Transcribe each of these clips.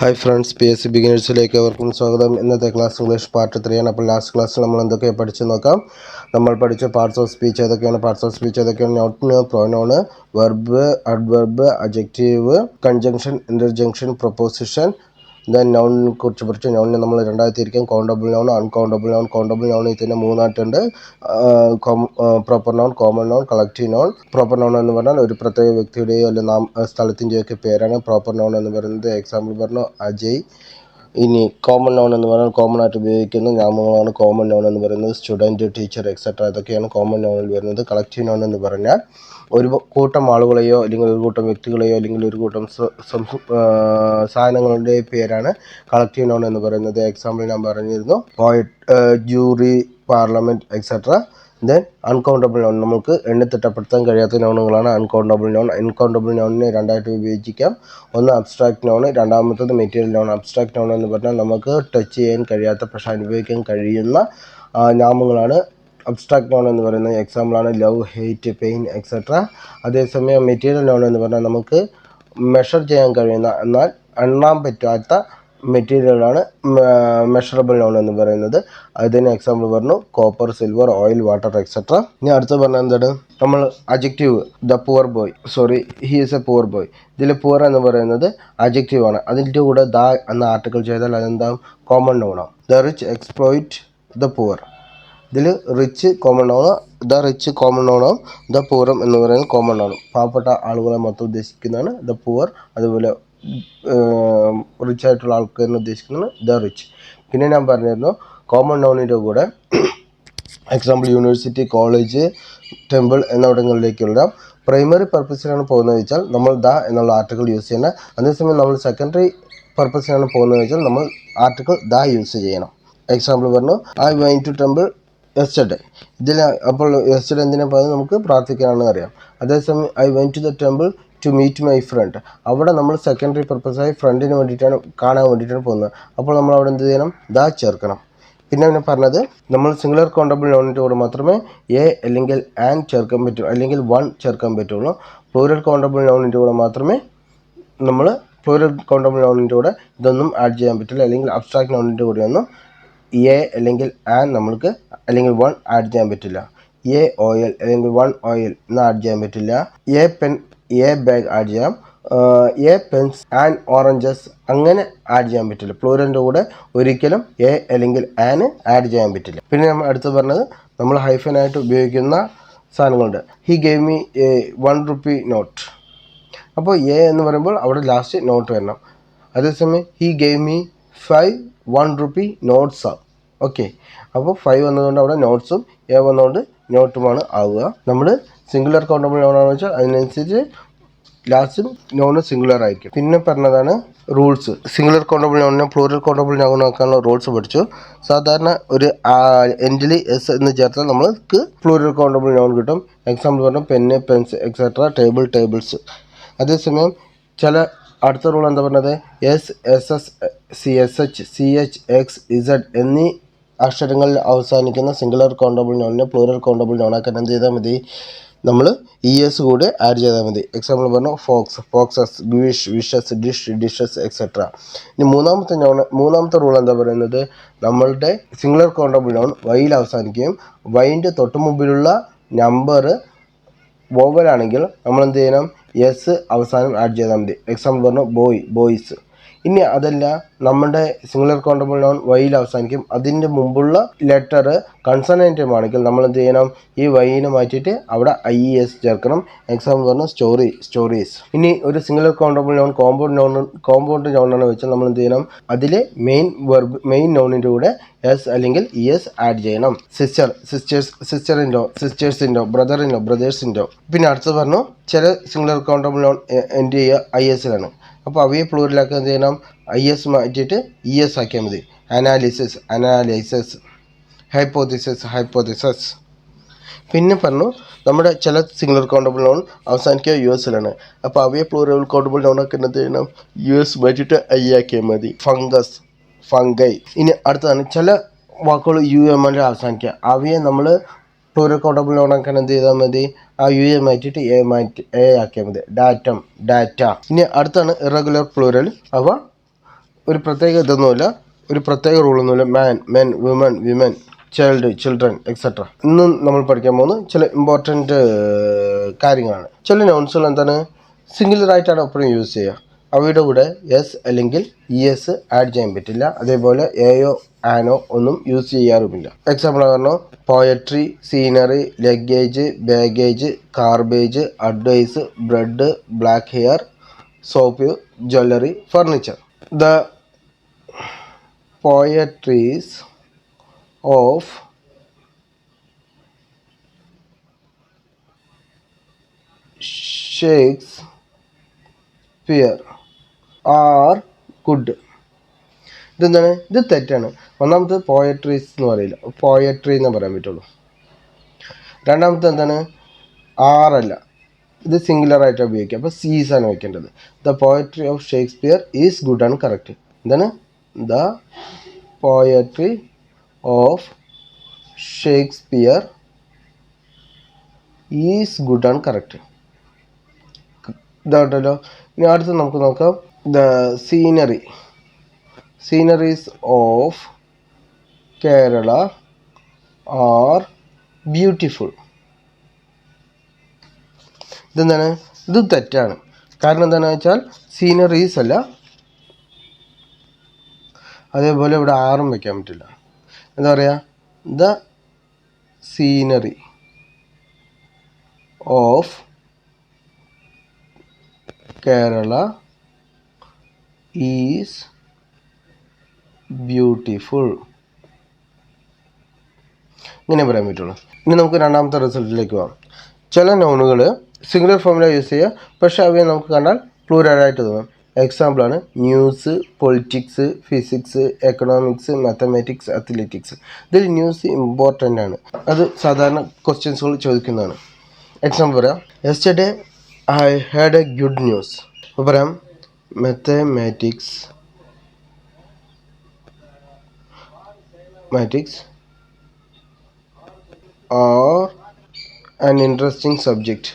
Hi friends P S C ബിഗിനേഴ്സിലേക്ക് അവർക്കും സ്വാഗതം. ഇന്നത്തെ ക്ലാസ് ഇംഗ്ലീഷ് പാർട്ട് ത്രീ ആണ്. അപ്പോൾ ലാസ്റ്റ് ക്ലാസ്സിൽ നമ്മൾ എന്തൊക്കെ പഠിച്ചു നോക്കാം? നമ്മൾ പഠിച്ച പാർട്സ് ഓഫ് സ്പീച്ച് ഏതൊക്കെയാണ്? പാർട്സ് ഓഫ് സ്പീച്ച് ഏതൊക്കെയാണ്? നോട്ടിന് pronoun verb adverb adjective conjunction interjection preposition then നൗണിനെ കുറിച്ച് പഠിച്ചു നൗണിനെ നമ്മൾ രണ്ടായി ഇരിക്കും countable noun uncountable noun countable noun ഇതിന്റെ മൂന്നായിട്ടുണ്ട് proper noun common noun collective noun proper noun എന്ന് പറഞ്ഞാൽ ഒരു പ്രത്യേക വ്യക്തിയുടെയോ അല്ലെങ്കിൽ നാം സ്ഥലത്തിന്റെയോ ഒക്കെ പേരാണ് പ്രോപ്പർ നൗൺ എന്ന് പറയുന്നത്. എക്സാമ്പിൾ പറഞ്ഞു അജയ്. ഇനി കോമൺ നൗൺ എന്ന് പറഞ്ഞാൽ കോമൺ ആയിട്ട് ഉപയോഗിക്കുന്ന നാമങ്ങളാണ് കോമൺ നൗൺ എന്ന് പറയുന്നത്. സ്റ്റുഡന്റ് ടീച്ചർ എക്സെട്ര ഇതൊക്കെയാണ് കോമൺ നൗണിൽ വരുന്നത്. കളക്റ്റീവ് നൗൺ എന്ന് പറഞ്ഞാൽ ഒരു കൂട്ടം ആളുകളെയോ അല്ലെങ്കിൽ ഒരു കൂട്ടം വ്യക്തികളെയോ അല്ലെങ്കിൽ ഒരു കൂട്ടം സാധനങ്ങളുടെ പേരാണ് കളക്റ്റീവ് നോൺ എന്ന് പറയുന്നത്. എക്സാമ്പിൾ ഞാൻ പറഞ്ഞിരുന്നു. Jury parliament etcetera then uncountable noun നമുക്ക് എണ്ണിത്തിട്ടപ്പെടുത്താൻ കഴിയാത്ത നോണുകളാണ് അൺകൗണ്ടബിൾ നോൺ അൺകൗണ്ടബിൾ നോണിനെ രണ്ടായിട്ട് വിഭജിക്കാം. ഒന്ന് അബ്സ്ട്രാക്ട് നോൺ രണ്ടാമത്തത് മെറ്റീരിയൽ നോൺ അബ്സ്ട്രാക്ട് നോൺ എന്ന് പറഞ്ഞാൽ നമുക്ക് ടച്ച് ചെയ്യാൻ കഴിയാത്ത പക്ഷെ അനുഭവിക്കാൻ കഴിയുന്ന നാമങ്ങളാണ് അബ്സ്ട്രാക്ട് നോൺ എന്ന് പറയുന്ന എക്സാമ്പിളാണ് ലവ് ഹെയ്റ്റ് പെയിൻ എക്സെട്ര അതേസമയം മെറ്റീരിയൽ നോൺ എന്ന് പറഞ്ഞാൽ നമുക്ക് മെഷർ ചെയ്യാൻ കഴിയുന്ന എന്നാൽ എണ്ണാൻ പറ്റാത്ത മെറ്റീരിയലാണ് മെഷറബിൾ നോൺ എന്ന് പറയുന്നത്. അതിന് എക്സാമ്പിൾ പറഞ്ഞു copper silver oil water etcetera ഇനി അടുത്ത് പറഞ്ഞ എന്താണ്? നമ്മൾ adjective the poor boy sorry he is a poor boy ഇതിൽ പുവർ എന്ന് പറയുന്നത് അജക്റ്റീവ് ആണ്. അതിന്റെ കൂടെ ദ എന്ന ആർട്ടിക്കിൾ ചെയ്താൽ അതെന്താ common നോണാണ് the rich exploit the poor ഇതിൽ റിച്ച് കോമൺ ആണ്. ദ റിച്ച് കോമൺ ആണ്. ദ പൂറും എന്ന് പറയുന്നത് കോമൺ ആണ്. പാവപ്പെട്ട ആളുകളെ മൊത്തം ഉദ്ദേശിക്കുന്നതാണ്. ദ പൂവർ അതുപോലെ റിച്ച് ആയിട്ടുള്ള ആൾക്കാരിനെ ഉദ്ദേശിക്കുന്നതാണ്. ദ റിച്ച് പിന്നെ ഞാൻ പറഞ്ഞിരുന്നു കോമൺ ഡോണിന്റെ കൂടെ എക്സാമ്പിൾ യൂണിവേഴ്സിറ്റി കോളേജ് ടെമ്പിൾ എന്നിവിടങ്ങളിലേക്കുള്ള പ്രൈമറി പർപ്പസിനാണ് പോകുന്നത് വെച്ചാൽ നമ്മൾ ദ എന്നുള്ള ആർട്ടിക്കിൾ യൂസ് ചെയ്യണം. അതേസമയം നമ്മൾ സെക്കൻഡറി പർപ്പസിനാണ് പോകുന്നത് വെച്ചാൽ നമ്മൾ ആർട്ടിക്കിൾ ദ യൂസ് ചെയ്യണം. എക്സാമ്പിൾ പറഞ്ഞു I went to temple yesterday ഇതിൽ അപ്പോൾ യെസ്റ്റർഡേ എന്തിനാ പറയുന്നത് നമുക്ക് പ്രാർത്ഥിക്കാനാണെന്ന് അറിയാം. അതേസമയം I went to the temple to meet my friend അവിടെ നമ്മൾ സെക്കൻഡറി പർപ്പസായി ഫ്രണ്ടിന് വേണ്ടിയിട്ടാണ് കാണാൻ വേണ്ടിയിട്ടാണ് പോകുന്നത്. അപ്പോൾ നമ്മൾ അവിടെ എന്ത് ചെയ്യണം? ദാ ചേർക്കണം. പിന്നെ അവനെ പറഞ്ഞത് നമ്മൾ സിംഗുലർ കൗണ്ടബിൾ നോണിന്റെ കൂടെ മാത്രമേ എ അല്ലെങ്കിൽ ആൻ ചേർക്കാൻ പറ്റൂ അല്ലെങ്കിൽ വൺ ചേർക്കാൻ പറ്റുള്ളൂ. പ്ലൂരൽ കൗണ്ടബിൾ നോണിന്റെ കൂടെ മാത്രമേ നമ്മൾ പ്ലൂരൽ കൗണ്ടബിൾ നോണിന്റെ കൂടെ ഇതൊന്നും ആഡ് ചെയ്യാൻ പറ്റില്ല അല്ലെങ്കിൽ അബ്സ്ട്രാക്ട് നോണിന്റെ കൂടെ ഒന്നും എ അല്ലെങ്കിൽ ആൻ നമ്മൾക്ക് അല്ലെങ്കിൽ വൺ ആഡ് ചെയ്യാൻ പറ്റില്ല. എ ഓയിൽ അല്ലെങ്കിൽ വൺ ഓയിൽ എന്ന് ആഡ് ചെയ്യാൻ പറ്റില്ല. A pen a bag add ചെയ്യാം. എ പെൻസ് ആൻഡ് ഓറഞ്ചസ് അങ്ങനെ ആഡ് ചെയ്യാൻ പറ്റില്ല. പ്ലൂരന്റെ കൂടെ ഒരിക്കലും എ അല്ലെങ്കിൽ ആന് ആഡ് ചെയ്യാൻ പറ്റില്ല. പിന്നെ നമ്മൾ അടുത്ത് പറഞ്ഞത് നമ്മൾ ഹൈഫനായിട്ട് ഉപയോഗിക്കുന്ന സാധനങ്ങളുണ്ട്. He gave me one rupee note അപ്പോൾ എ എന്ന് പറയുമ്പോൾ അവിടെ ലാസ്റ്റ് നോട്ട് വരണം. അതേസമയം he gave me five one rupee നോട്ട്സാണ് okay അപ്പോൾ ഫൈവ് വന്നതുകൊണ്ട് അവിടെ നോട്ട്സും എ വന്നതുകൊണ്ട് നോട്ടുമാണ് ആവുക. നമ്മൾ സിംഗുലർ കൗണ്ടബിൾ നോണാണെന്ന് വെച്ചാൽ അതിനനുസരിച്ച് ലാസ്റ്റും നോണ് സിംഗുലർ ആയിരിക്കും. പിന്നെ പറഞ്ഞതാണ് റൂൾസ് സിംഗുലർ കൗണ്ടബിൾ നോണിനെ പ്ലൂറൽ കൗണ്ടബിൾ നോൺ ആക്കാനുള്ള റൂൾസ് പഠിച്ചു. സാധാരണ ഒരു എൻഡിലി എസ് എന്ന് ചേർത്താൽ നമ്മൾക്ക് പ്ലൂറൽ കൗണ്ടബിൾ നോൺ കിട്ടും. എക്സാമ്പിൾ പറഞ്ഞാൽ pen pens etcetera table tables അതേസമയം ചില അടുത്ത റൂൾ എന്താ പറഞ്ഞത്? S S S C S H C H X Z എന്നീ അക്ഷരങ്ങളിൽ അവസാനിക്കുന്ന സിംഗുലർ കൗണ്ടബിൾ നോണിനെ പ്ലൂറൽ കൗണ്ടബിൾ നോണാക്കാൻ എന്ത് ചെയ്താൽ മതി? നമ്മൾ ഇ എസ് കൂടെ ആഡ് ചെയ്താൽ മതി. എക്സാമ്പിൾ പറഞ്ഞു fox foxes wish wishes dish dishes etcetera ഇനി മൂന്നാമത്തെ നോൺ മൂന്നാമത്തെ റൂൾ എന്താ പറയുന്നത്? നമ്മളുടെ സിംഗുലർ കൗണ്ടബിൾ നോൺ വൈയിൽ അവസാനിക്കുകയും വൈന്റെ തൊട്ട് മുമ്പിലുള്ള നമ്പർ വോവലാണെങ്കിൽ നമ്മൾ എന്ത് ചെയ്യണം? എസ് അവസാനം ആഡ് ചെയ്താൽ മതി. എക്സാമ്പിൾ പറഞ്ഞു ബോയ് ബോയ്സ് ഇനി അതല്ല നമ്മുടെ സിംഗുലർ കൗണ്ടബിൾ നോൺ വൈയിൽ അവസാനിക്കും. അതിന്റെ മുമ്പുള്ള ലെറ്റർ കൺസണന്റുമാണെങ്കിൽ നമ്മൾ എന്ത് ചെയ്യണം? ഈ വൈനെ മാറ്റിയിട്ട് അവിടെ ഐ ഇ എസ് ചേർക്കണം. എക്സാമ്പിൾ പറഞ്ഞാൽ സ്റ്റോറി സ്റ്റോറീസ് ഇനി ഒരു singular countable noun compound noun compound നോണാണ് വെച്ചാൽ നമ്മൾ എന്ത് ചെയ്യണം? അതിലെ മെയിൻ വെർബ് മെയിൻ നോണിന്റെ കൂടെ എസ് അല്ലെങ്കിൽ ഇ എസ് ആഡ് ചെയ്യണം. സിസ്റ്റർ സിസ്റ്റേഴ്സ് സിസ്റ്ററിന്റെ സിസ്റ്റേഴ്സിന്റെ ബ്രദറിന്റെ ബ്രദേഴ്സിന്റെ പിന്നെ അടുത്ത് പറഞ്ഞു ചില സിംഗുലർ കൗണ്ടബിൾ നോൺ എന്റെ ഐ ഐ എസിലാണ് അപ്പോൾ അവയെ പ്ലൂറിലാക്കുക എന്ത് ചെയ്യണം? ഐ എസ് മാറ്റിയിട്ട് ഇ എസ് ആക്കിയാൽ മതി. അനാലിസിസ് അനാലിസിസ് ഹൈപ്പോതിസിസ് ഹൈപ്പോതിസസ് പിന്നെ പറഞ്ഞു നമ്മുടെ ചില സിംഗുലർ കൗണ്ടബിൾ നോൺ അവസാനിക്കുക യു എസിലാണ് അപ്പോൾ അവയെ പ്ലൂറബിൾ കൗണ്ടബിൾ നോൺ ഒക്കെ എന്ത് ചെയ്യണം? യു എസ് മാറ്റിയിട്ട് ഐ ആക്കിയാൽ മതി. ഫംഗസ് ഫംഗൈ ഇനി അടുത്തതാണ് ചില വാക്കുകൾ യു എം എൽ അവസാനിക്കുക. അവയെ നമ്മൾ പ്ലൂറൽ കൗണ്ടബിൾ നോണാക്കാൻ എന്ത് ചെയ്താൽ മതി? ആ യു എ മാറ്റിയിട്ട് എ മാറ്റി എ ആക്കിയാൽ മതി. ഡാറ്റം ഡാറ്റ ഇനി അടുത്താണ് ഇറഗുലർ പ്ലൂറൽ അവ ഒരു പ്രത്യേക ഇതൊന്നുമില്ല. ഒരു പ്രത്യേക റൂളൊന്നുമില്ല man men woman women child children etcetera ഇന്നും നമ്മൾ പഠിക്കാൻ പോകുന്ന ചില ഇമ്പോർട്ടന്റ് കാര്യങ്ങളാണ്. ചില നൗൺസുകൾ എന്താണ്? സിംഗുലർ ആയിട്ടാണ് എപ്പോഴും യൂസ് ചെയ്യുക. അവയുടെ കൂടെ എസ് അല്ലെങ്കിൽ ഇ എസ് ആഡ് ചെയ്യാൻ പറ്റില്ല. അതേപോലെ എയോ ആനോ ഒന്നും യൂസ് ചെയ്യാറുമില്ല. എക്സാമ്പിൾ പറഞ്ഞു poetry scenery luggage baggage garbage advice bread black hair soap jewellery furniture the poetries of Shakes Shakespeare are good ഇതെന്താണ്? ഇത് തെറ്റാണ്. ഒന്നാമത്തെ പോയട്രീസ് എന്ന് പറയില്ല. പോയട്രി എന്ന് പറയാൻ പറ്റുള്ളൂ. രണ്ടാമത്തെ എന്താണ്? ആറല്ല ഇത് സിംഗുലർ ആയിട്ട് ഉപയോഗിക്കുക. അപ്പോൾ സീസ് ആണ് വയ്ക്കേണ്ടത് the poetry of Shakespeare is good and correct എന്താണ്? The poetry of Shakespeare is good and correct ഇതാണ്ടല്ലോ ഇനി അടുത്ത് നമുക്ക് നോക്കാം. The scenery sceneries of Kerala are beautiful ഇതെന്താണ്? ഇത് തെറ്റാണ്. കാരണം എന്താണെന്ന് വെച്ചാൽ സീനറീസ് അല്ല. അതേപോലെ ഇവിടെ ആറും വയ്ക്കാൻ പറ്റില്ല. എന്താ പറയുക the scenery of Kerala is beautiful ഇങ്ങനെ പറയാൻ പറ്റുള്ളൂ. ഇനി നമുക്ക് രണ്ടാമത്തെ റിസൾട്ടിലേക്ക് പോകാം ചില നോണുകൾ സിംഗുലർ ഫോമിലാണ് യൂസ് ചെയ്യുക പക്ഷേ അവയെ നമുക്ക് കണ്ടാൽ പ്ലൂരലായിട്ട് തോന്നും. എക്സാമ്പിളാണ് news politics physics economics mathematics athletics ഇതിൽ ന്യൂസ് ഇമ്പോർട്ടന്റ് ആണ്. അത് സാധാരണ ക്വസ്റ്റ്യൻസുകൾ ചോദിക്കുന്നതാണ്. എക്സാമ്പിൾ പറയാം. Yesterday I had a good news പറയാം മാത്തമാറ്റിക്സ് മാറ്റിക്സ് or an interesting subject.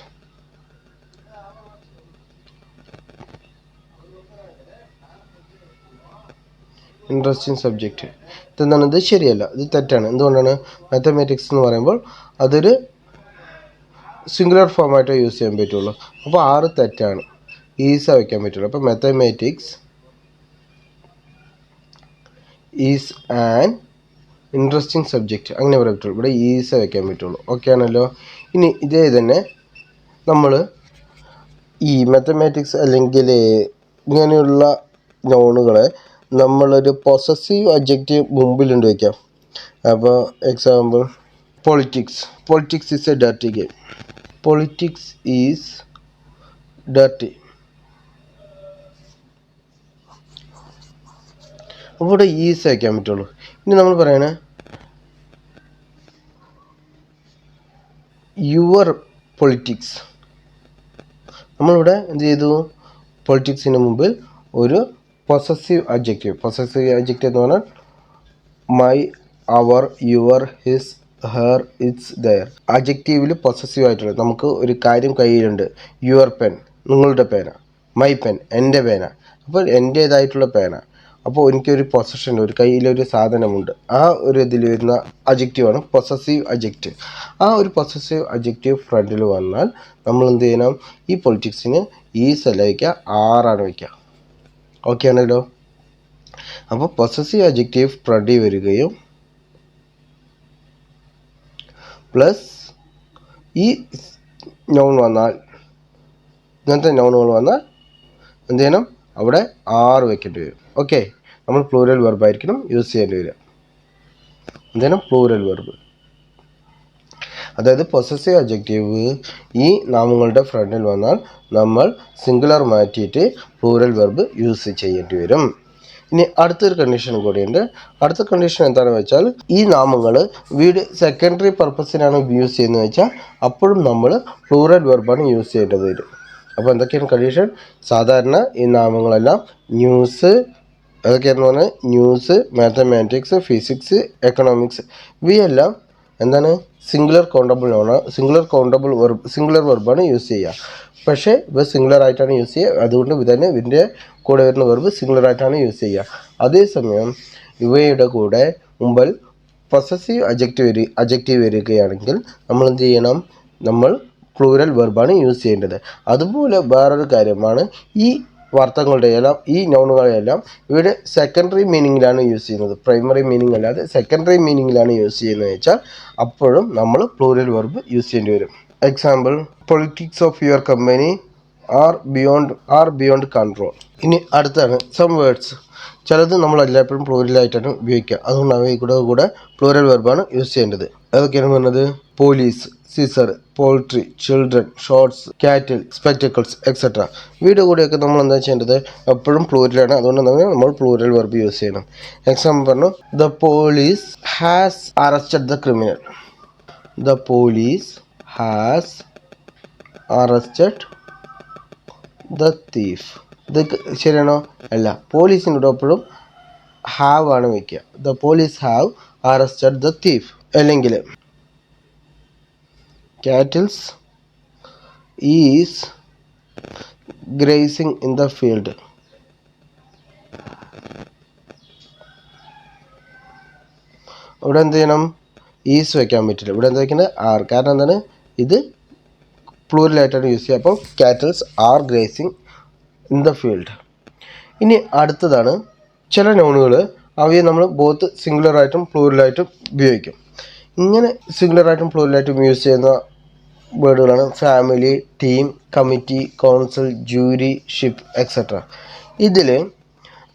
Interesting subject ഇതെന്താണ് ഇത് ശരിയല്ല. ഇത് തെറ്റാണ്. എന്തുകൊണ്ടാണ്? മാത്തമാറ്റിക്സ് എന്ന് പറയുമ്പോൾ അതൊരു സിംഗുലർ ഫോമായിട്ടേ യൂസ് ചെയ്യാൻ പറ്റുള്ളൂ. അപ്പോൾ ആറ് തെറ്റാണ്. ഈസ വയ്ക്കാൻ പറ്റുള്ളൂ. അപ്പോൾ mathematics is an interesting subject അങ്ങനെ പറയാൻ പറ്റുള്ളൂ ഇവിടെ ഈസ വയ്ക്കാൻ പറ്റുള്ളൂ. ഓക്കെ ആണല്ലോ? ഇനി ഇതേ തന്നെ നമ്മൾ ഈ മാത്തമാറ്റിക്സ് അല്ലെങ്കിൽ ഇങ്ങനെയുള്ള നോണുകളെ നമ്മളൊരു പൊസസീവ് അബ്ജക്റ്റ് മുമ്പിലുണ്ട് വയ്ക്കാം അപ്പോൾ example politics politics is a dirty game politics is dirty അപ്പോൾ ഇവിടെ ഈസ് വയ്ക്കാൻ പറ്റുള്ളൂ. ഇനി നമ്മൾ പറയണേ. യുവർ പൊളിറ്റിക്സ് നമ്മളിവിടെ എന്ത് ചെയ്തു? പൊളിറ്റിക്സിന് മുമ്പിൽ ഒരു പൊസസീവ് അബ്ജക്റ്റീവ് പൊസസീവ് അബ്ജക്റ്റീവ് എന്ന് പറഞ്ഞാൽ my our your his her its their അബ്ജക്റ്റീവിൽ possessive ആയിട്ടുള്ളത് നമുക്ക് ഒരു കാര്യം കയ്യിലുണ്ട്. യുവർ പെൻ നിങ്ങളുടെ പേന. മൈ പെൻ എന്റെ പേന. അപ്പോൾ എന്റേതായിട്ടുള്ള പേന. അപ്പോൾ എനിക്കൊരു പൊസഷൻ ഒരു കയ്യിലൊരു സാധനമുണ്ട്. ആ ഒരു ഇതിൽ വരുന്ന അജക്റ്റീവാണ് പൊസസീവ് അജക്റ്റീവ് ആ ഒരു പൊസസീവ് അജക്റ്റീവ് ഫ്രണ്ടിൽ വന്നാൽ നമ്മൾ എന്ത് ചെയ്യണം? ഈ പൊളിറ്റിക്സിന് ഈ സ്ഥലം വയ്ക്കുക ആറാണ് വയ്ക്കുക. ഓക്കെ ആണല്ലോ? അപ്പോൾ പൊസസീവ് അജക്റ്റീവ് ഫ്രണ്ടിൽ വരികയും പ്ലസ് ഈ നോൺ വന്നാൽ ഇങ്ങനത്തെ നോണുകൾ വന്നാൽ എന്ത് ചെയ്യണം? അവിടെ ആറ് വയ്ക്കേണ്ടി വരും. ഓക്കെ. നമ്മൾ പ്ലൂരൽ വെർബായിരിക്കണം യൂസ് ചെയ്യേണ്ടി വരിക. എന്താണ് പ്ലൂരൽ വെർബ് അതായത് പൊസസീവ് അബ്ജക്റ്റീവ് ഈ നാമങ്ങളുടെ ഫ്രണ്ടിൽ വന്നാൽ നമ്മൾ സിംഗുലർ മാറ്റിയിട്ട് പ്ലൂരൽ വെർബ് യൂസ് ചെയ്യേണ്ടി വരും. ഇനി അടുത്തൊരു കണ്ടീഷൻ കൂടിയുണ്ട്. അടുത്ത കണ്ടീഷൻ എന്താണെന്ന് വെച്ചാൽ ഈ നാമങ്ങൾ വീട് സെക്കൻഡറി പർപ്പസിനാണ് യൂസ് ചെയ്യുന്നത് വെച്ചാൽ അപ്പോഴും നമ്മൾ പ്ലൂറൽ വെർബാണ് യൂസ് ചെയ്യേണ്ടത് വരും. അപ്പോൾ എന്തൊക്കെയാണ് കണ്ടീഷൻ സാധാരണ ഈ നാമങ്ങളെല്ലാം ന്യൂസ് അതൊക്കെയാണെന്ന് പറഞ്ഞാൽ ന്യൂസ് മാത്തമാറ്റിക്സ് ഫിസിക്സ് എക്കണോമിക്സ് ഇവയെല്ലാം എന്താണ്? സിംഗുലർ കൗണ്ടബിൾ ആണ്. സിംഗുലർ കൗണ്ടബിൾ വെർബ് സിംഗുലർ വെർബാണ് യൂസ് ചെയ്യുക. പക്ഷേ ഇവ സിംഗുലർ ആയിട്ടാണ് യൂസ് ചെയ്യുക. അതുകൊണ്ട് തന്നെ ഇതിന്റെ കൂടെ വരുന്ന വെർബ് സിംഗുലർ ആയിട്ടാണ് യൂസ് ചെയ്യുക. അതേസമയം ഇവയുടെ കൂടെ മുമ്പിൽ പൊസസീവ് അജക്റ്റീവ് വരി അജക്റ്റീവ് വരികയാണെങ്കിൽ നമ്മൾ എന്ത് ചെയ്യണം? നമ്മൾ പ്ലൂരൽ വെർബാണ് യൂസ് ചെയ്യേണ്ടത്. അതുപോലെ വേറൊരു കാര്യമാണ് ഈ വാർത്തകളുടെ എല്ലാം ഈ നോണുകളെല്ലാം ഇവിടെ സെക്കൻഡറി മീനിങ്ങിലാണ് യൂസ് ചെയ്യുന്നത്. പ്രൈമറി മീനിങ് അല്ലാതെ സെക്കൻഡറി മീനിങ്ങിലാണ് യൂസ് ചെയ്യുന്നത് വെച്ചാൽ അപ്പോഴും നമ്മൾ പ്ലൂരൽ വെർബ് യൂസ് ചെയ്യേണ്ടി വരും. Example politics of your company are beyond are beyond control ഇനി അടുത്താണ് സം വേർഡ്സ് ചിലത് നമ്മൾ എല്ലായ്പ്പോഴും പ്ലൂരലായിട്ടാണ് ഉപയോഗിക്കുക. അതുകൊണ്ട് ഇവിടെ കൂടെ കൂടെ പ്ലൂരൽ വെർബാണ് യൂസ് ചെയ്യേണ്ടത്. അതൊക്കെയാണ് പറഞ്ഞത് police scissors poultry children shorts cattle spectacles etcetera വീട് കൂടിയൊക്കെ നമ്മൾ എന്താ ചെയ്യേണ്ടത്? എപ്പോഴും പ്ലൂരലാണ് അതുകൊണ്ട് തന്നെ നമ്മൾ പ്ലൂരൽ വെർബ് യൂസ് ചെയ്യണം. എക്സാമ്പിൾ പറഞ്ഞു the police has arrested the criminal the police has arrested the thief ഇത് ശരിയാണോ? അല്ല. പോലീസിന്റെ കൂടെ എപ്പോഴും ഹാവ് ആണ് വയ്ക്കുക the police have arrested the thief അല്ലെങ്കിൽ cattles is grazing in the field. ഇവിടെ എന്ത് ചെയ്യണം ഈസ് വയ്ക്കാൻ പറ്റില്ല. ഇവിടെ എന്താ വയ്ക്കുന്നത് ആർ കാരണം എന്താണ്? ഇത് പ്ലൂരലായിട്ടാണ് യൂസ് ചെയ്യുക അപ്പോൾ cattles are grazing in the field ഇനി അടുത്തതാണ് ചില നോണുകൾ അവയെ നമ്മൾ ബോത്ത് സിംഗുലറായിട്ടും പ്ലൂരലായിട്ടും ഉപയോഗിക്കും. ഇങ്ങനെ സിംഗുലറായിട്ടും പ്ലൂരലായിട്ടും യൂസ് ചെയ്യുന്ന വേർഡുകളാണ് family team committee council jury ship etcetera ഇതിൽ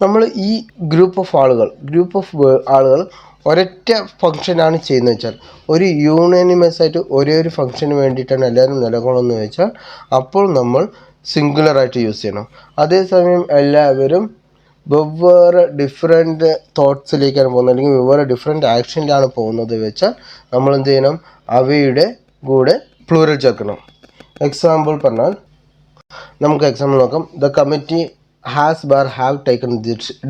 നമ്മൾ ഈ ഗ്രൂപ്പ് ഓഫ് ആളുകൾ ഗ്രൂപ്പ് ഓഫ് ആളുകൾ ഒരൊറ്റ ഫംഗ്ഷനാണ് ചെയ്യുന്നത് വെച്ചാൽ ഒരു യൂണാനിമസ് ആയിട്ട് ഒരേ ഒരു ഫംഗ്ഷന് വേണ്ടിയിട്ടാണ് എല്ലാവരും നിലകൊള്ളുന്നത് വെച്ചാൽ അപ്പോൾ നമ്മൾ സിംഗുലറായിട്ട് യൂസ് ചെയ്യണം. അതേസമയം എല്ലാവരും വെവ്വേറെ ഡിഫറെന്റ് തോട്ട്സിലേക്കാണ് പോകുന്നത്. അല്ലെങ്കിൽ വെവ്വേറെ ഡിഫറെന്റ് ആക്ഷനിലാണ് പോകുന്നത് വെച്ചാൽ നമ്മൾ എന്ത് ചെയ്യണം? അവയുടെ കൂടെ പ്ലൂരൽ ചേർക്കണം. എക്സാമ്പിൾ പറഞ്ഞാൽ നമുക്ക് എക്സാമ്പിൾ നോക്കാം. The committee has bar have taken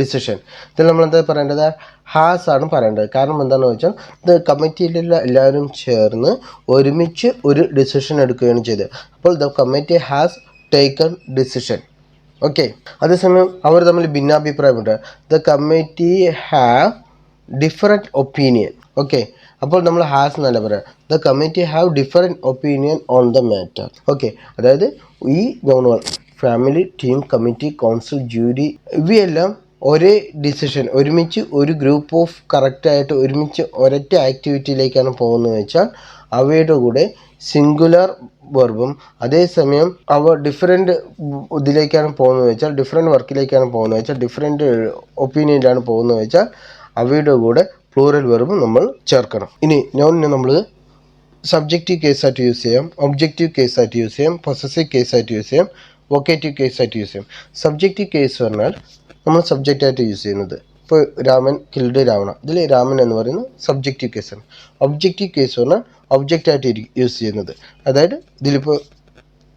decision ഇതിൽ നമ്മൾ എന്താ പറയേണ്ടത്? ഹാസ് ആണ് പറയേണ്ടത്. കാരണം എന്താണെന്ന് വെച്ചാൽ ഇത് കമ്മിറ്റിയിലുള്ള എല്ലാവരും ചേർന്ന് ഒരുമിച്ച് ഒരു ഡിസിഷൻ എടുക്കുകയാണ് ചെയ്തത്. അപ്പോൾ the committee has taken decision okay അതേസമയം അവർ തമ്മിൽ ഭിന്നാഭിപ്രായമുണ്ട്. The committee have different opinion okay അപ്പോൾ നമ്മൾ ഹാസ് എന്നല്ല പറയാം? The committee have different opinion on the matter okay അതായത് ഈ government family team committee council jury ഇവയെല്ലാം ഒരേ ഡിസിഷൻ ഒരുമിച്ച് ഒരു ഗ്രൂപ്പ് ഓഫ് കറക്റ്റായിട്ട് ഒരുമിച്ച് ഒരൊറ്റ ആക്ടിവിറ്റിയിലേക്കാണ് പോകുന്നത് വെച്ചാൽ അവയുടെ കൂടെ സിംഗുലർ വെർബും അതേസമയം അവ ഡിഫറെന്റ് ഇതിലേക്കാണ് പോകുന്നത് വെച്ചാൽ ഡിഫറെന്റ് വർക്കിലേക്കാണ് പോകുന്നത് വെച്ചാൽ ഡിഫറെന്റ് ഒപ്പീനിയനിലാണ് പോകുന്നത് വെച്ചാൽ അവയുടെ കൂടെ പ്ലൂറൽ വെർബ് നമ്മൾ ചേർക്കണം. ഇനി നോണിനെ നമ്മൾ സബ്ജക്റ്റീവ് കേസായിട്ട് യൂസ് ചെയ്യാം ഒബ്ജക്റ്റീവ് കേസായിട്ട് യൂസ് ചെയ്യാം പൊസസീവ് കേസായിട്ട് യൂസ് ചെയ്യാം വൊക്കേറ്റീവ് കേസായിട്ട് യൂസ് ചെയ്യാം. സബ്ജക്റ്റീവ് കേസ് പറഞ്ഞാൽ നമ്മൾ സബ്ജക്റ്റായിട്ട് യൂസ് ചെയ്യുന്നത്. ഇപ്പോൾ രാമൻ കിൽഡ് രാവണ. ഇതിൽ രാമൻ എന്ന് പറയുന്നത് സബ്ജക്റ്റീവ് കേസാണ് ഒബ്ജക്റ്റീവ് കേസ് പറഞ്ഞാൽ ഒബ്ജക്റ്റായിട്ട് യൂസ് ചെയ്യുന്നത്. അതായത് ഇതിലിപ്പോൾ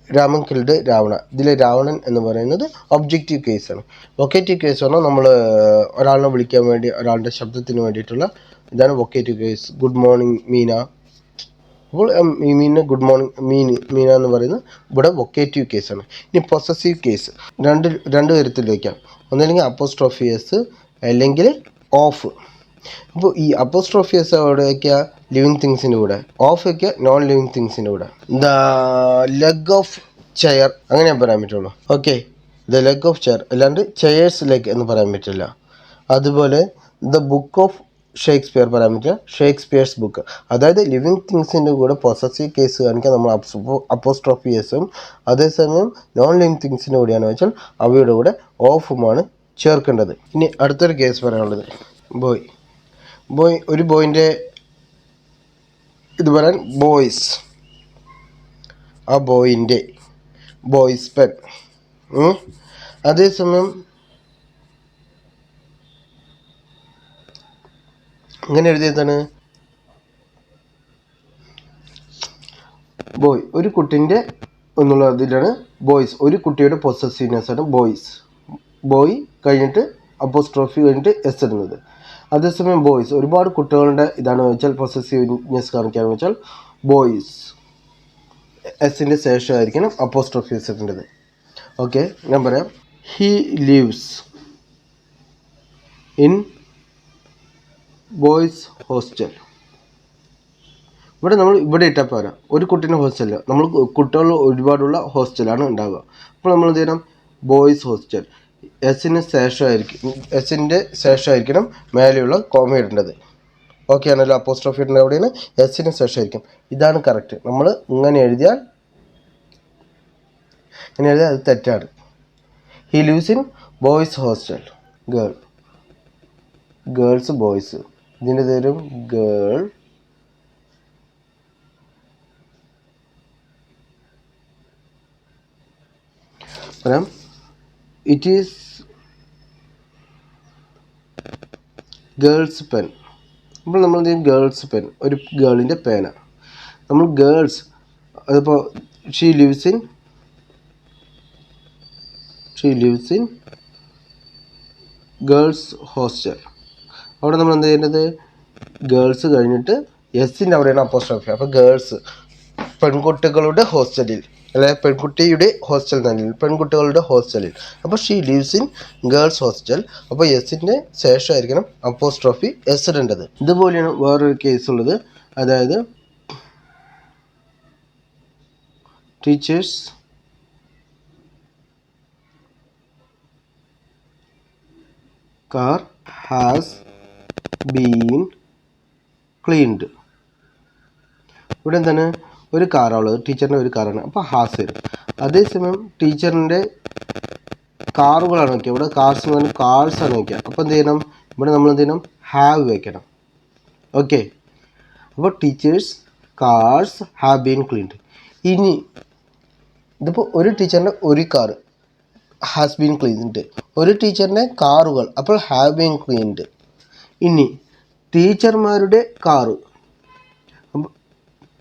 രാമൻ കിൽഡ് രാവണ. ഇതിലെ രാവണൻ എന്ന് പറയുന്നത് ഒബ്ജക്റ്റീവ് കേസാണ് വൊക്കേറ്റീവ് കേസ് പറഞ്ഞാൽ നമ്മൾ ഒരാളിനെ വിളിക്കാൻ വേണ്ടി ഒരാളുടെ ശബ്ദത്തിന് വേണ്ടിയിട്ടുള്ള ഇതാണ് vocative case good morning Meena അപ്പോൾ ഈ മീനിന് ഗുഡ് മോർണിംഗ് മീൻ മീന എന്ന് പറയുന്നത് ഇവിടെ വൊക്കേറ്റീവ് കേസാണ് ഇനി പൊസസീവ് കേസ് രണ്ട് രണ്ട് തരത്തിൽ വയ്ക്കാം ഒന്നല്ലെങ്കിൽ അപ്പോസ്ട്രോഫിയസ് അല്ലെങ്കിൽ ഓഫ് അപ്പോൾ ഈ അപ്പോസ്ട്രോഫിയസ് അവിടെ ലിവിങ് തിങ്സിന്റെ കൂടെ. ഓഫ് വയ്ക്കുക നോൺ ലിവിങ് തിങ്സിന്റെ കൂടെ. ദ ലെഗ് ഓഫ് ചെയർ അങ്ങനെ പറയാൻ പറ്റുള്ളൂ. Okay the leg of chair അല്ലാണ്ട് ചെയേഴ്സ് ലെഗ് എന്ന് പറയാൻ പറ്റില്ല. അതുപോലെ ദ ബുക്ക് ഓഫ് ഷേക്സ്പിയർ പറയാൻ പറ്റില്ല. ഷേക്സ്പിയേഴ്സ് ബുക്ക് അതായത് ലിവിങ് തിങ്സിന്റെ കൂടെ പൊസസീവ് കേസ് കാണിക്കാൻ നമ്മൾ അപ്പോസ്ട്രോഫിയസും അതേസമയം നോൺ ലിവിങ് തിങ്സിന്റെ കൂടെയാണ് വെച്ചാൽ അവയുടെ കൂടെ ഓഫുമാണ് ചേർക്കേണ്ടത്. ഇനി അടുത്തൊരു കേസ് പറയാനുള്ളത്. ബോയ് ബോയ് ഒരു ബോയിന്റെ ഇത് പറയാൻ ബോയ്സ് ആ ബോയിന്റെ ബോയ്സ് പെൻ അതേസമയം ഇങ്ങനെ എഴുതിയതാണ് ബോയ് ഒരു കുട്ടിന്റെ എന്നുള്ള ഇതിലാണ് ബോയ്സ് ഒരു കുട്ടിയുടെ പൊസസീവ്നെസ് ആണ് ബോയ്സ് ബോയ് കഴിഞ്ഞിട്ട് അപ്പോസ്ട്രോഫി കഴിഞ്ഞിട്ട് എസ് ഇടുന്നത്. അതേസമയം ബോയ്സ് ഒരുപാട് കുട്ടികളുടെ ഇതാണ് വെച്ചാൽ പൊസസീവ്നെസ് കാണിക്കാന്ന് വെച്ചാൽ ബോയ്സ് എസിന്റെ ശേഷമായിരിക്കണം അപ്പോസ്ട്രോഫി എസ് ഇടേണ്ടത് ഓക്കെ ഞാൻ പറയാം. He lives in boys hostel ഇവിടെ നമ്മൾ ഇവിടെ ഇട്ടാൽ പോരാ. ഒരു കുട്ടീന്റെ ഹോസ്റ്റലിൽ നമ്മൾ കുട്ടികൾ ഒരുപാടുള്ള ഹോസ്റ്റലാണ് ഉണ്ടാവുക. അപ്പോൾ നമ്മൾ എന്ത് ചെയ്യണം? ബോയ്സ് ഹോസ്റ്റൽ എസിന് ശേഷമായിരിക്കും എസിന്റെ ശേഷമായിരിക്കണം മേലെയുള്ള കോമ ഇടേണ്ടത്. ഓക്കെ ആണല്ലോ അപ്പോസ്ട്രോഫി ഇടേണ്ടത് എവിടെയാണ്? എസിന് ശേഷമായിരിക്കും. ഇതാണ് കറക്റ്റ് നമ്മൾ ഇങ്ങനെ എഴുതിയാൽ ഇങ്ങനെ എഴുതിയാൽ അത് തെറ്റാണ്. He lives in boys hostel girl girls boys ഇതിന്റെ തരും ഗേൾ പറയാം ഇറ്റ് ഈസ് ഗേൾസ് പെൻ അപ്പോൾ നമ്മൾ എന്ത് ചെയ്യും? ഗേൾസ് പെൻ ഒരു ഗേളിന്റെ പേന നമ്മൾ ഗേൾസ് അതിപ്പോൾ she lives in she lives in girls hostel അവിടെ നമ്മൾ എന്ത് ചെയ്യേണ്ടത്? ഗേൾസ് കഴിഞ്ഞിട്ട് എസിന്റെ അവിടെയാണ് അപ്പോസ്ട്രോഫി അപ്പോൾ ഗേൾസ് പെൺകുട്ടികളുടെ ഹോസ്റ്റലിൽ അല്ലെ? പെൺകുട്ടിയുടെ ഹോസ്റ്റൽ തന്നെ പെൺകുട്ടികളുടെ ഹോസ്റ്റലിൽ അപ്പോൾ she lives in girls hostel അപ്പോൾ എസിന്റെ ശേഷമായിരിക്കണം അപ്പോസ്ട്രോഫി എസ് ഇടേണ്ടത്. ഇതുപോലെയാണ് വേറൊരു കേസ് ഉള്ളത്. അതായത് teachers car has been cleaned ഇവിടെ എന്താണ്? ഒരു കാറാണുള്ളത് ടീച്ചറിന്റെ ഒരു കാറാണ് അപ്പോൾ ഹാസ് വരും അതേസമയം ടീച്ചറിന്റെ കാറുകളാണ് വയ്ക്കുക ഇവിടെ കാർസ് എന്ന് പറഞ്ഞാൽ കാർസ് ആണ് വയ്ക്കുക അപ്പോൾ എന്ത് ചെയ്യണം? ഇവിടെ നമ്മൾ എന്ത് ചെയ്യണം? ഹാവ് വയ്ക്കണം ഓക്കെ അപ്പോൾ teachers cars have been cleaned ഇനി ഇതിപ്പോൾ ഒരു ടീച്ചറിന്റെ ഒരു കാർ ഹാസ് ബീൻ ക്ലീൻഡ് ഒരു ടീച്ചറിന്റെ കാറുകൾ അപ്പോൾ ഹാവ് ബീൻ ക്ലീൻഡ് ഇനി ടീച്ചർമാരുടെ കാറ്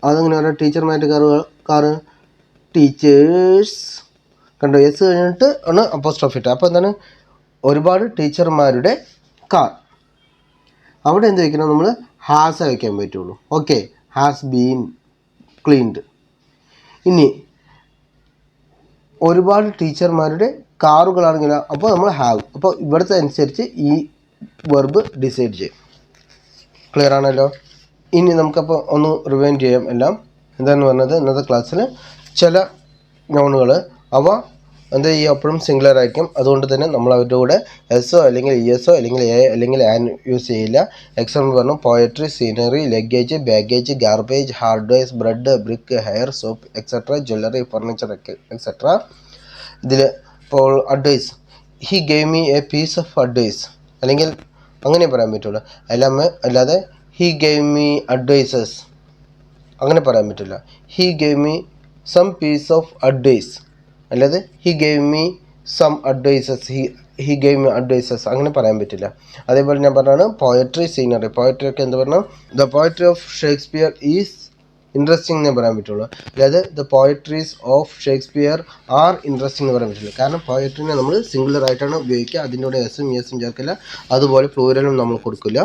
അതെങ്ങനെ പറയാം ടീച്ചർമാരുടെ കാറ് കാറ് ടീച്ചേഴ്സ് കണ്ടോ? എസ് കഴിഞ്ഞിട്ട് ആണ് അപ്പോസ്ട്രോഫി അപ്പോൾ എന്താണ്? ഒരുപാട് ടീച്ചർമാരുടെ കാർ അവിടെ എന്ത് വയ്ക്കണം നമ്മൾ ഹാസ് വയ്ക്കാൻ പറ്റുള്ളൂ. ഓക്കെ ഹാസ് ബീൻ ക്ലീൻഡ് ഇനി ഒരുപാട് ടീച്ചർമാരുടെ കാറുകളാണെങ്കിൽ അപ്പോൾ നമ്മൾ ഹാവ് അപ്പോൾ ഇവിടുത്തെ അനുസരിച്ച് ഈ വെർബ് ഡിസൈഡ് ചെയ്യും. ക്ലിയർ ആണല്ലോ? ഇനി നമുക്കപ്പോൾ ഒന്ന് റിവൈൻഡ് ചെയ്യാം എല്ലാം. എന്താന്ന് പറഞ്ഞത്? ഇന്നത്തെ ക്ലാസ്സിൽ ചില നോണുകൾ അവ എന്താ ചെയ്യുക എപ്പോഴും സിംഗുലർ ആയിരിക്കും. അതുകൊണ്ട് തന്നെ നമ്മൾ അവരുടെ കൂടെ എസ്ഒ അല്ലെങ്കിൽ ഇ എസ്ഒ അല്ലെങ്കിൽ എ അല്ലെങ്കിൽ ആൻ യൂസ് ചെയ്യില്ല. എക്സാമ്പിൾ പറഞ്ഞു poetry scenery luggage baggage garbage hardwares bread brick hair soap etcetera jewellery furniture etcetera ഇതിൽ ഇപ്പോൾ advice he gave me a piece of advice അല്ലെങ്കിൽ അങ്ങനെ പറയാൻ പറ്റുള്ളൂ. അല്ലാമ അല്ലാതെ ഹി ഗെയിം മീ അഡ്വൈസസ് അങ്ങനെ പറയാൻ പറ്റില്ല. He gave me some piece of advice അല്ലാതെ he gave me some advices he he gave advices അങ്ങനെ പറയാൻ പറ്റില്ല. അതേപോലെ ഞാൻ പറഞ്ഞാണ് പോയട്രി സീനറി പോയട്രി ഒക്കെ എന്ത് പറഞ്ഞാൽ the poetry of Shakespeare is interesting എന്നേ പറയാൻ പറ്റുള്ളൂ. അതായത് the poetries of Shakespeare are interesting എന്ന് പറയാൻ പറ്റില്ല കാരണം പോയട്രീനെ നമ്മൾ സിംഗുലർ ആയിട്ടാണ് ഉപയോഗിക്കുക. അതിന്റെ കൂടെ എസും എസും ചേർക്കില്ല അതുപോലെ പ്ലൂരലും നമ്മൾ കൊടുക്കില്ല.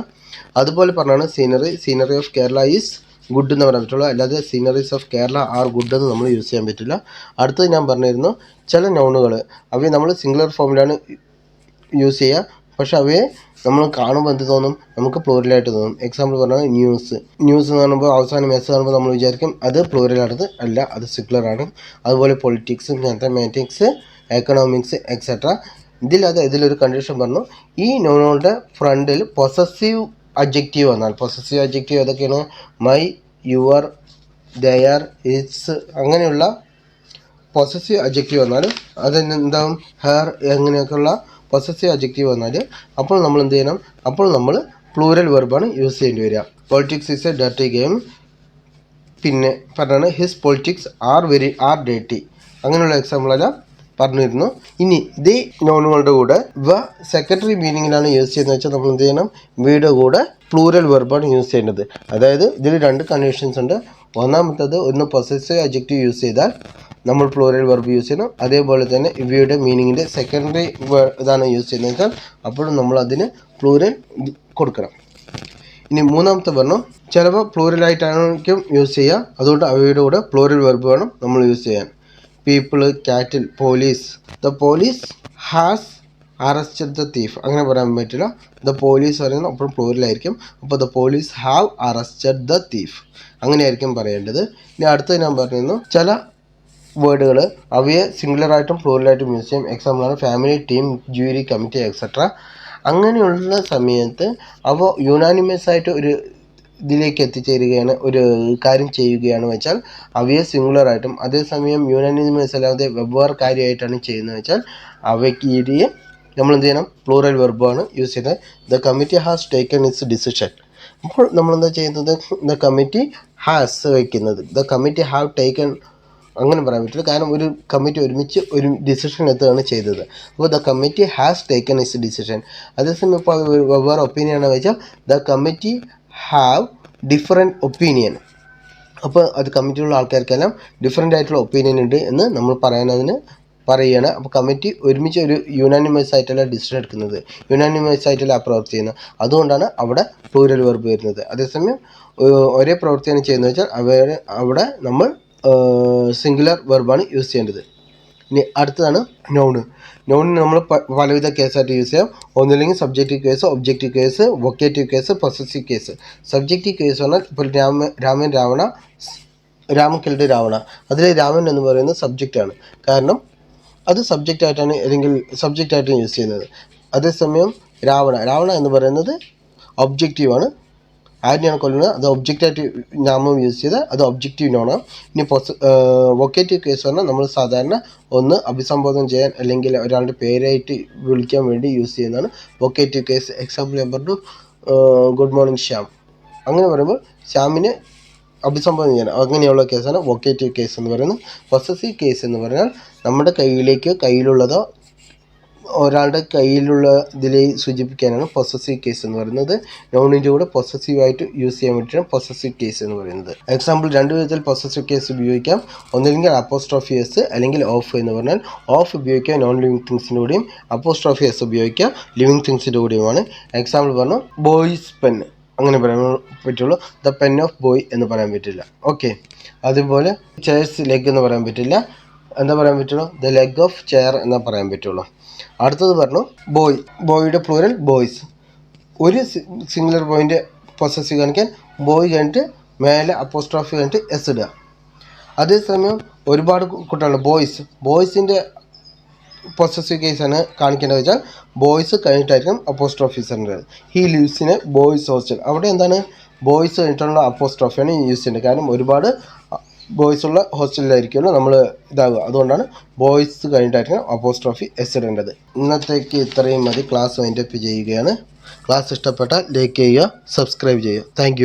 അതുപോലെ പറഞ്ഞാണ് scenery scenery of Kerala is good എന്ന് പറയാൻ പറ്റുള്ളൂ. അല്ലാതെ sceneries of Kerala are good എന്ന് നമ്മൾ യൂസ് ചെയ്യാൻ പറ്റില്ല. അടുത്തത് ഞാൻ പറഞ്ഞിരുന്നു ചില നൗണുകൾ അവയെ നമ്മൾ സിംഗുലർ ഫോമിലാണ് യൂസ് ചെയ്യുക. പക്ഷെ അവയെ നമ്മൾ കാണുമ്പോൾ എന്ത് തോന്നും? നമുക്ക് പ്ലൂറലായിട്ട് തോന്നും. എക്സാമ്പിൾ പറഞ്ഞാൽ ന്യൂസ് ന്യൂസ് എന്ന് പറയുമ്പോൾ അവസാനം എസ് കാണുമ്പോൾ നമ്മൾ വിചാരിക്കും അത് പ്ലൂറലായിട്ട് അല്ല അത് സിംഗുലർ ആണ്. അതുപോലെ പൊളിറ്റിക്സ് മാത്തമാറ്റിക്സ് എക്കണോമിക്സ് എക്സെട്ര ഇതിലത് ഇതിലൊരു കണ്ടീഷൻ പറഞ്ഞു. ഈ നോണുകളുടെ ഫ്രണ്ടിൽ പൊസസീവ് അബ്ജക്റ്റീവ് വന്നാൽ പൊസസീവ് അബ്ജക്റ്റീവ് ഏതൊക്കെയാണ്? മൈ യുവർ ദയർ ഇറ്റ്സ് അങ്ങനെയുള്ള പൊസസീവ് അബ്ജക്റ്റീവ് വന്നാൽ എന്താവും ഹെയർ അങ്ങനെയൊക്കെയുള്ള പൊസസീവ് അജക്റ്റീവ് വന്നാൽ അപ്പോൾ നമ്മൾ എന്ത് ചെയ്യണം? അപ്പോൾ നമ്മൾ പ്ലൂരൽ വെർബാണ് യൂസ് ചെയ്യേണ്ടി വരിക. Politics is a dirty game പിന്നെ പറഞ്ഞാണ് his politics are very are ഡേട്ടി അങ്ങനെയുള്ള എക്സാമ്പിളെല്ലാം പറഞ്ഞിരുന്നു. ഇനി ദി നോണുകളുടെ കൂടെ വ സെക്രട്ടറി മീനിങ്ങിലാണ് യൂസ് ചെയ്യുന്നത് വെച്ചാൽ നമ്മൾ എന്ത് ചെയ്യണം? വീയുടെ കൂടെ പ്ലൂരൽ വെർബാണ് യൂസ് ചെയ്യേണ്ടത്. അതായത് ഇതിൽ രണ്ട് കണ്ടീഷൻസ് ഉണ്ട്. ഒന്നാമത്തത് ഒന്ന് പൊസസീവ് അജക്റ്റീവ് യൂസ് ചെയ്താൽ നമ്മൾ പ്ലൂറൽ വെർബ് യൂസ് ചെയ്യണം അതേപോലെ തന്നെ ഇവയുടെ മീനിങ്ങിന്റെ സെക്കൻഡറി ഇതാണ് യൂസ് ചെയ്യുന്നത്. അപ്പോഴും നമ്മൾ അതിന് പ്ലൂരൽ കൊടുക്കണം. ഇനി മൂന്നാമത്തെ വർണം ചിലപ്പോൾ പ്ലൂറലായിട്ടായിരിക്കും യൂസ് ചെയ്യുക. അതുകൊണ്ട് അവയുടെ കൂടെ പ്ലൂറൽ വെർബ് വേണം നമ്മൾ യൂസ് ചെയ്യാൻ. People cattle police the police has arrested the thief അങ്ങനെ പറയാൻ പറ്റില്ല. ദ പോലീസ് പറയുന്നത് അപ്പോൾ പ്ലൂരലായിരിക്കും അപ്പോൾ the police have arrested the thief അങ്ങനെയായിരിക്കും പറയേണ്ടത്. ഇനി അടുത്ത ഞാൻ പറഞ്ഞിരുന്നു. ചില വേർഡുകൾ അവയെ സിംഗുലറായിട്ടും പ്ലൂറലായിട്ടും യൂസ് ചെയ്യും. എക്സാമ്പിളാണ് family team jury committee etcetera അങ്ങനെയുള്ള സമയത്ത് അവ യുനാനിമസ് ആയിട്ട് ഒരു ഇതിലേക്ക് എത്തിച്ചേരുകയാണ് ഒരു കാര്യം ചെയ്യുകയാണ് വെച്ചാൽ അവയെ സിംഗുലറായിട്ടും അതേസമയം യുനാനിമസ് അല്ലാതെ വെവ്വേറെ കാര്യമായിട്ടാണ് ചെയ്യുന്നത് വെച്ചാൽ അവയ്ക്ക് ഇടിയെ നമ്മൾ എന്ത് ചെയ്യണം? പ്ലൂറൽ വെർബാണ് യൂസ് ചെയ്യുന്നത്. The committee has taken its decision അപ്പോൾ നമ്മളെന്താ ചെയ്യുന്നത്? ദ കമ്മിറ്റി ഹാസ് വയ്ക്കുന്നത്. ദ കമ്മിറ്റി ഹാവ് ടേക്കൺ അങ്ങനെ പറയാൻ പറ്റില്ല. കാരണം ഒരു കമ്മിറ്റി ഒരുമിച്ച് ഒരു ഡിസിഷൻ എത്തുകയാണ് ചെയ്തത്. അപ്പോൾ the committee has taken its decision അതേസമയം ഇപ്പോൾ അത് വെവ്വേറെ ഒപ്പീനിയൻ വെച്ചാൽ the committee have different opinion അപ്പോൾ അത് കമ്മിറ്റിയിലുള്ള ആൾക്കാർക്കെല്ലാം ഡിഫറെന്റ് ആയിട്ടുള്ള ഒപ്പീനിയൻ ഉണ്ട് എന്ന് നമ്മൾ പറയാനതിന് പറയുകയാണ്. അപ്പോൾ കമ്മിറ്റി ഒരുമിച്ച് ഒരു യുനാനിമസ് ആയിട്ടല്ല ഡിസിഷൻ എടുക്കുന്നത്. യുനാനിമസ് ആയിട്ടല്ല ആ പ്രവൃത്തി ചെയ്യുന്നത്. അതുകൊണ്ടാണ് അവിടെ പ്ലൂരൽ വെർബ് വരുന്നത്. അതേസമയം ഒരേ പ്രവൃത്തിയാണ് ചെയ്യുന്നത് വെച്ചാൽ അവരെ അവിടെ നമ്മൾ സിംഗുലർ വെർബാണ് യൂസ് ചെയ്യേണ്ടത്. ഇനി അടുത്തതാണ് നോണ് നൗണിന് നമ്മൾ പലവിധ കേസായിട്ട് യൂസ് ചെയ്യാം. ഒന്നില്ലെങ്കിൽ subjective case objective case vocative case possessive case subjective case പറഞ്ഞാൽ ഇപ്പോൾ രാമ രാമൻ രാവണ രാമൻ കിളുടെ രാവണ. അതിൽ രാമൻ എന്ന് പറയുന്നത് സബ്ജക്റ്റാണ് കാരണം അത് സബ്ജക്റ്റായിട്ടാണ് അല്ലെങ്കിൽ സബ്ജക്റ്റായിട്ടാണ് യൂസ് ചെയ്യുന്നത്. അതേസമയം രാവണ. രാവണ എന്ന് പറയുന്നത് ഒബ്ജക്റ്റീവാണ് ആരെയാണ് കൊല്ലുന്നത്. അത് ഒബ്ജക്റ്റായിട്ട് നാമം യൂസ് ചെയ്ത് അത് ഒബ്ജക്റ്റീവ് നോണാം. ഇനി പൊസ് വൊക്കേറ്റീവ് കേസ് പറഞ്ഞാൽ നമ്മൾ സാധാരണ ഒന്ന് അഭിസംബോധന ചെയ്യാൻ അല്ലെങ്കിൽ ഒരാളുടെ പേരായിട്ട് വിളിക്കാൻ വേണ്ടി യൂസ് ചെയ്യുന്നതാണ്. വൊക്കേറ്റീവ് കേസ് എക്സാമ്പിൾ നമ്പർ പറഞ്ഞു ഗുഡ് മോർണിംഗ് ശ്യാം. അങ്ങനെ പറയുമ്പോൾ ശ്യാമിനെ അഭിസംബോധന ചെയ്യണം അങ്ങനെയുള്ള കേസാണ് വൊക്കേറ്റീവ് കേസ് എന്ന് പറയുന്നത്. പൊസസീവ് കേസ് എന്ന് പറഞ്ഞാൽ നമ്മുടെ കയ്യിലേക്ക് കയ്യിലുള്ളതോ ഒരാളുടെ കയ്യിലുള്ള ഇതിൽ സൂചിപ്പിക്കാനാണ് പൊസസീവ് കേസ് എന്ന് പറയുന്നത്. നോണിന്റെ കൂടെ പൊസസീവ് ആയിട്ട് യൂസ് ചെയ്യാൻ വേണ്ടിയിട്ടാണ് പൊസസീവ് കേസ് എന്ന് പറയുന്നത്. എക്സാമ്പിൾ രണ്ട് വിധത്തിൽ പൊസസീവ് കേസ് ഉപയോഗിക്കാം. ഒന്നില്ലെങ്കിൽ അപ്പോസ്ട്രോഫി എസ് അല്ലെങ്കിൽ ഓഫ് എന്ന് പറഞ്ഞാൽ ഓഫ് ഉപയോഗിക്കാം നോൺ ലിവിങ് തിങ്സിന്റെ കൂടെയും അപ്പോസ്ട്രോഫി എസ് ഉപയോഗിക്കാം ലിവിങ് തിങ്സിന്റെ കൂടെയുമാണ് എക്സാമ്പിൾ പറഞ്ഞു ബോയ്സ് പെൻ അങ്ങനെ പറയാൻ പറ്റുള്ളൂ. ദ പെൻ ഓഫ് ബോയ് എന്ന് പറയാൻ പറ്റില്ല. ഓക്കെ അതുപോലെ ചേഴ്സ് ലെഗ് എന്ന് പറയാൻ പറ്റില്ല. എന്താ പറയാൻ പറ്റുള്ളൂ? ദ ലെഗ് ഓഫ് ചെയർ എന്ന് പറയാൻ പറ്റുള്ളൂ. അടുത്തത് പറഞ്ഞു ബോയ് ബോയുടെ പ്ലൂരൽ ബോയ്സ് ഒരു സിംഗുലർ പോയിന്റ് പൊസസീവ് കാണിക്കാൻ ബോയ് കഴിഞ്ഞിട്ട് മേലെ അപ്പോസ്ട്രോഫി കഴിഞ്ഞിട്ട് എസ് ഇടുക. അതേസമയം ഒരുപാട് കുട്ടികളുണ്ട്. ബോയ്സ് ബോയ്സിന്റെ പൊസസീവ് കേസാണ് കാണിക്കേണ്ടത് വെച്ചാൽ ബോയ്സ് കഴിഞ്ഞിട്ടായിരിക്കും അപ്പോസ്ട്രോഫീസറിന്റെ ഹി ലിവ്സിന് ബോയ്സ് ഹോസ്റ്റൽ അവിടെ എന്താണ്? ബോയ്സ് കഴിഞ്ഞിട്ടുള്ള അപ്പോസ്ട്രോഫിയാണ് യൂസ് ചെയ്യേണ്ടത് കാരണം ഒരുപാട് ബോയ്സ് ഉള്ള ഹോസ്റ്റലിലായിരിക്കുമല്ലോ നമ്മൾ ഇതാകുക അതുകൊണ്ടാണ് ബോയ്സ് കഴിഞ്ഞിട്ടായിരിക്കും അപ്പോസ്ട്രോഫി എസ് ഇടേണ്ടത് ഇന്നത്തേക്ക് ഇത്രയും മതി. ക്ലാസ് വൈൻഡപ്പ് ചെയ്യുകയാണ്. ക്ലാസ് ഇഷ്ടപ്പെട്ടാൽ ലൈക്ക് ചെയ്യുക സബ്സ്ക്രൈബ് ചെയ്യുക. താങ്ക്